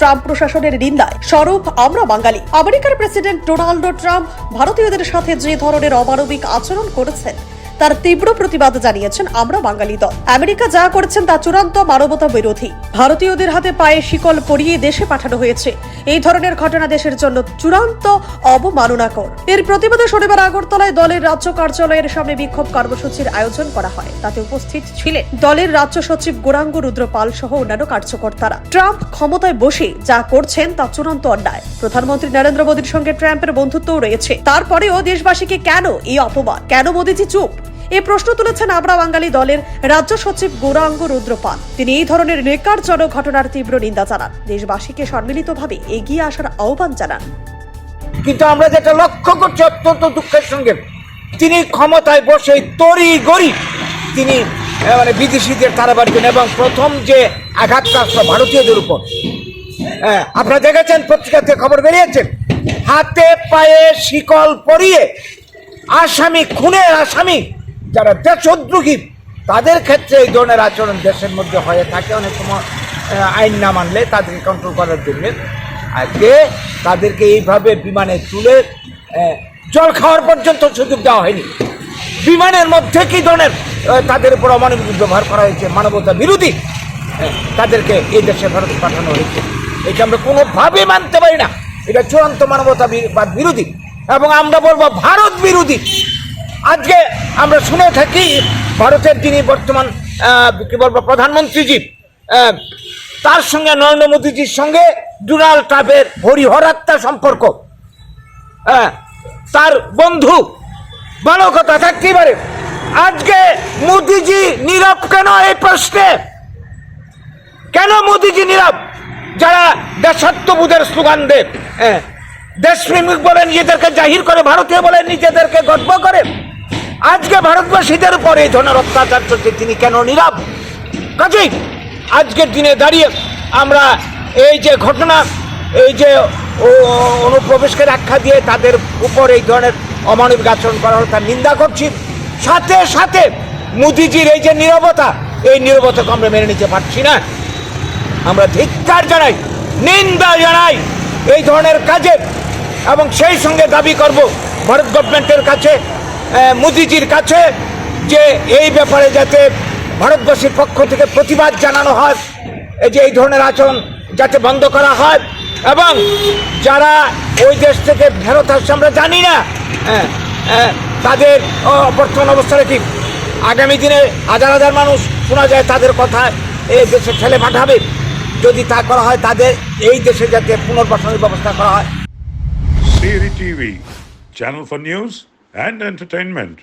Trump প্রশাসনের নিন্দায়। স্বরূপ, আমরা বাঙালি। আমেরিকার প্রেসিডেন্ট ডোনাল্ড ট্রাম্প ভারতীয়দের সাথে যে ধরনের অমানবিক আচরণ করেছেন তার তীব্র প্রতিবাদ জানিয়েছেন আমরা বাঙালি দল। আমেরিকা যা করেছেন তা চূড়ান্ত মানবতা বিরোধী। ভারতীয়দের হাতে পায়ে শিকল পরিয়ে দেশে পাঠানো হয়েছে। এই ধরনের ঘটনা দেশের জন্য চূড়ান্ত অবমাননাকর। এর প্রতিবাদে শনিবার আগরতলায় দলের রাজ্য কার্যালয়ের সামনে বিক্ষোভ কর্মসূচির আয়োজন করা হয়। তাতে উপস্থিত ছিলেন দলের রাজ্য সচিব গোরাঙ্গ রুদ্র পাল সহ অন্যান্য কার্যকর্তারা। ট্রাম্প ক্ষমতায় বসে যা করছেন তা চূড়ান্ত অন্যায়। প্রধানমন্ত্রী নরেন্দ্র মোদীর সঙ্গে ট্রাম্পের বন্ধুত্বও রয়েছে। তারপরেও দেশবাসীকে কেন এই অপমান? কেন মোদীজি চুপ? এই প্রশ্ন তুলেছেন আমরা বাঙালি দলের রাজ্য সচিব গৌরাঙ্গ রুদ্রপাল। তিনি এই ধরনের নেকারজনক ঘটনার তীব্র নিন্দা জানান। দেশবাসীকে সম্মিলিতভাবে এগিয়ে আসার আহ্বান জানান। কিন্তু আমরা যেটা লক্ষ্য করছি, অত্যন্ত দুঃখের সঙ্গে, তিনি ক্ষমতায় বসে তরি গরি তিনি মানে বিদেশিদের তারা বাড়বেন এবং প্রথম যে আঘাতটা আসলো ভারতীয়দের উপর আপনারা দেখেছেন পত্রিকাতে খবর বেরিয়েছেন হাতে পায়ে শিকল পরিয়ে আসামি, খুনের আসামি যারা দেশদ্রোহী, তাদের ক্ষেত্রে এই ধরনের আচরণ দেশের মধ্যে হয়ে থাকে। অনেক সময় আইন না মানলে তাদেরকে কন্ট্রোল করার জন্য। আজকে তাদেরকে এইভাবে বিমানে তুলে জল খাওয়ার পর্যন্ত সুযোগ দেওয়া হয়নি। বিমানের মধ্যে কি ধরনের তাদের উপর অমানবিক ব্যবহার করা হয়েছে, মানবতা বিরোধী তাদেরকে এই দেশে ফেরত পাঠানো হয়েছে। এটা আমরা কোনোভাবে মানতে পারি না। এটা চূড়ান্ত মানবতা বিরোধী। এবং আমরা বলব, ভারত বিরোধী। আজকে আমরা শুনে থাকি ভারতের যিনি বর্তমান কি বলব প্রধানমন্ত্রীজি তার সঙ্গে নরেন্দ্র মোদীজির সঙ্গে ডোনাল্ড ট্রাম্পের হরিহরাত্মা সম্পর্ক। তার বন্ধু ভালো কথা থাকতেই পারে। আজকে মোদিজি নীরব কেন এই প্রশ্নে? কেন মোদিজি নীরব? যারা দেশাত্মবোধের স্লোগান দেন হ্যাঁ, দেশপ্রেমিক বলে নিজেদেরকে জাহির করে ভারতীয় বলে নিজেদেরকে গর্ব করে। আজকে ভারতবাসীদের উপর এই ধরনের অত্যাচার চলছে, তিনি কেন নীরব? কাজেই আজকের দিনে দাঁড়িয়ে আমরা এই যে ঘটনা, এই যে অনুপ্রবেশকে রক্ষা দিয়ে তাদের উপর এই ধরনের অমানবিক আচরণ করা হলো, তার নিন্দা করছি। সাথে সাথে মোদিজির এই যে নীরবতা, এই নীরবতাকে আমরা মেনে নিতে পারছি না। আমরা ধিক্কার জানাই, নিন্দা জানাই এই ধরনের কাজে এবং সেই সঙ্গে দাবি করব, ভারত গভর্নমেন্টের কাছে মোদিজির কাছে যে এই ব্যাপারে যাতে ভারতবর্ষের পক্ষ থেকে প্রতিবাদ জানানো হয় এই যে এই ধরনের আচরণ যাতে বন্ধ করা হয় এবং যারা ওই দেশ থেকে ফেরত আসছে আমরা জানি না তাদের বর্তমান অবস্থাটা কি? আগামী দিনে হাজার হাজার মানুষ শোনা যায় তাদের কথা এই দেশে ঠেলে পাঠাবে। যদি তা করা হয় তাদের এই দেশে যাতে পুনর্বাসনের ব্যবস্থা করা হয়। TV, channel for news and entertainment.